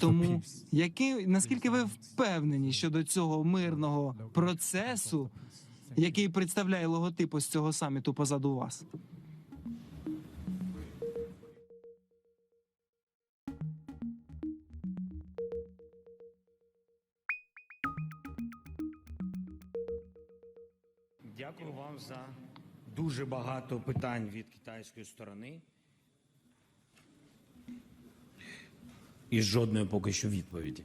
Тому які наскільки ви впевнені щодо цього мирного процесу, який представляє логотип ось цього саміту позаду вас? Дякую вам за дуже багато питань від китайської сторони. І жодної поки що відповіді.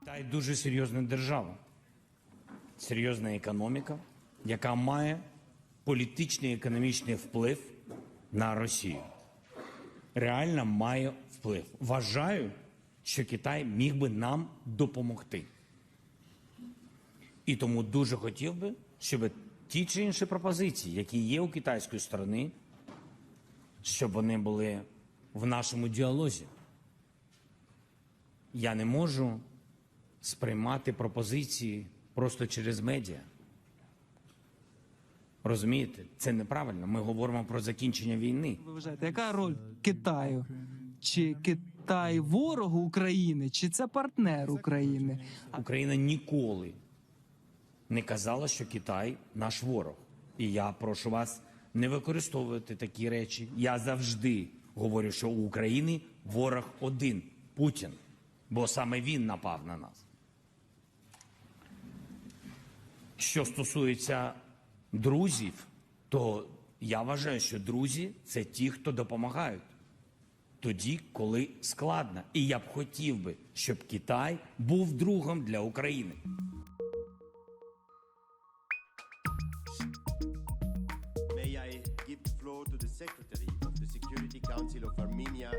Китай дуже серйозна держава, серйозна економіка, яка має політичний і економічний вплив на Росію реально має вплив. Вважаю, що Китай міг би нам допомогти. І тому дуже хотів би, щоб ті чи інші пропозиції, які є у китайської сторони, щоб вони були в нашому діалозі. Я не можу сприймати пропозиції просто через медіа. Розумієте, це неправильно. Ми говоримо про закінчення війни. Ви вважаєте, яка роль Китаю? Чи Китай ворог України, чи це партнер України? Україна ніколи не казала, що Китай наш ворог. І я прошу вас не використовувати такі речі. Я завжди говорю, що у України ворог один Путін, бо саме він напав на нас. Що стосується друзів, то я вважаю, що друзі це ті, хто допомагають тоді, коли складно. І я б хотів би, щоб Китай був другом для України. Secretary of the Security Council of Armenia,